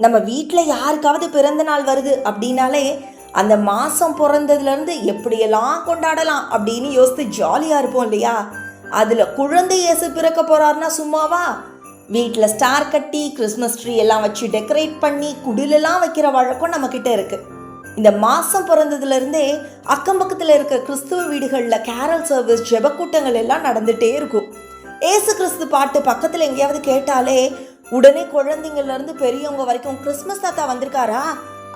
நம்ம வீட்டில் யாருக்காவது பிறந்த நாள் வருது அப்படின்னாலே அந்த மாதம் பிறந்ததுலேருந்து எப்படியெல்லாம் கொண்டாடலாம் அப்படின்னு யோசித்து ஜாலியாக இருப்போம் இல்லையா? அதில் குழந்தை இயேசு பிறக்க போகிறாருன்னா சும்மாவா? வீட்டில் ஸ்டார் கட்டி கிறிஸ்மஸ் ட்ரீ எல்லாம் வச்சு டெக்கரேட் பண்ணி குடிலெல்லாம் வைக்கிற வழக்கம் நம்மக்கிட்ட இருக்குது இந்த மாதம் பிறந்ததுலேருந்தே அக்கம் பக்கத்தில் இருக்க கிறிஸ்துவ வீடுகளில் கேரல் சர்வீஸ் ஜெபக்கூட்டங்கள் எல்லாம் நடந்துகிட்டே இருக்கும். ஏசு கிறிஸ்து பாட்டு பக்கத்தில் எங்கேயாவது கேட்டாலே உடனே குழந்தைங்கள்லேருந்து பெரியவங்க வரைக்கும் கிறிஸ்மஸ் தாத்தா வந்திருக்காரா?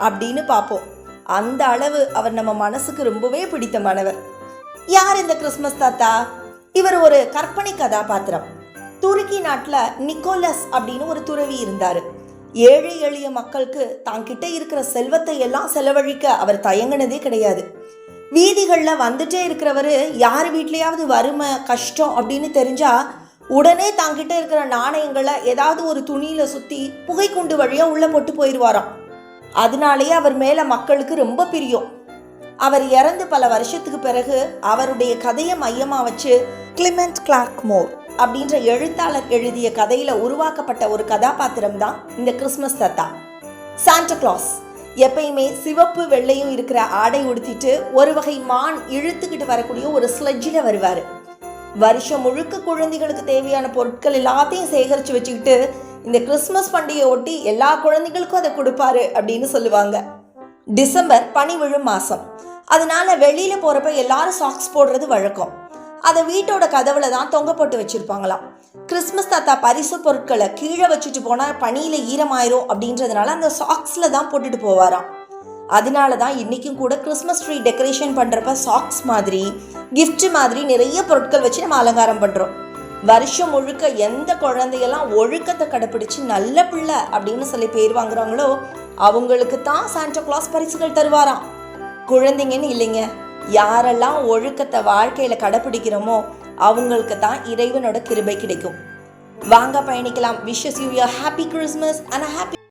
அப்படின்னு பார்ப்போம். அந்த அளவு அவர் நம்ம மனசுக்கு ரொம்பவே பிடித்தமானவர். யார் இந்த கிறிஸ்மஸ் தாத்தா? இவர் ஒரு கற்பனை கதாபாத்திரம். துருக்கி நாட்டில் நிக்கோலஸ் அப்படின்னு ஒரு துறவி இருந்தார். ஏழை எளிய மக்களுக்கு தாங்கிட்ட இருக்கிற செல்வத்தை எல்லாம் செலவழிக்க அவர் தயங்கினதே கிடையாது. வீதிகளில் வந்துட்டே இருக்கிறவர் யார் வீட்லேயாவது வறுமை கஷ்டம் அப்படின்னு தெரிஞ்சால் உடனே தாங்கிட்ட இருக்கிற நாணயங்களை ஏதாவது ஒரு துணியில் சுற்றி புகைக்குண்டு வழியாக உள்ளே போட்டு போயிடுவாராம் அதனாலேயே அவர் மேலே மக்களுக்கு ரொம்ப பிரியம். அவர் இறந்து பல வருஷத்துக்கு பிறகு அவருடைய கதையை மையமாக வச்சு கிளிமெண்ட் கிளார்க் மோர் அப்படின்ற எழுத்தாளர் எழுதிய கதையில உருவாக்கப்பட்ட ஒரு கதாபாத்திரம் தான் இந்த கிறிஸ்மஸ் தத்தா. Santa Claus. எப்பயுமே சிவப்பு வெள்ளையும் இருக்கிற ஆடை உடுத்திட்டு ஒரு வகை மான் இழுத்துக்கிட்டு வரக்கூடிய ஒரு ஸ்லெட்ஜில் வருவார். வருஷம் முழுக்க குழந்தைகளுக்கு தேவையான பொருட்கள் எல்லாத்தையும் சேகரித்து வச்சுக்கிட்டு இந்த கிறிஸ்மஸ் பண்டிகையை ஒட்டி எல்லா குழந்தைகளுக்கும் அதை கொடுப்பாரு அப்படின்னு சொல்லுவாங்க. டிசம்பர் பனி விழும் மாதம் அதனால வெளியில் போகிறப்ப எல்லாரும் சாக்ஸ் போடுறது வழக்கம். அதை வீட்டோட கதவுல தான் தொங்க போட்டு வச்சுருப்பாங்களாம். கிறிஸ்மஸ் தாத்தா பரிசு பொருட்களை கீழே வச்சுட்டு போனால் பனியில் ஈரமாயிரும் அப்படின்றதுனால அந்த சாக்ஸில் தான் போட்டுட்டு போவாராம். அதனால தான் இன்றைக்கும் கூட கிறிஸ்மஸ் ட்ரீ டெக்கரேஷன் பண்ணுறப்ப சாக்ஸ் மாதிரி கிஃப்ட் மாதிரி நிறைய பொருட்கள் வச்சு நம்ம அலங்காரம் பண்ணுறோம் வருஷம் முழுக்க எந்த குழந்தையெல்லாம் ஒழுக்கத்தை கடைப்பிடிச்சு நல்ல பிள்ளை அப்படின்னு சொல்லி பேர் வாங்குறாங்களோ அவங்களுக்கு தான் சாண்டா கிளாஸ் பரிசுகள் தருவாராம். குழந்தைங்கன்னு இல்லைங்க யாரெல்லாம் ஒழுக்கத்தை வாழ்க்கையில் கடைப்பிடிக்கிறோமோ அவங்களுக்கு தான் இறைவனோட கிருபை கிடைக்கும். வாங்க பயணிக்கலாம். Wishes you happy Christmas and happy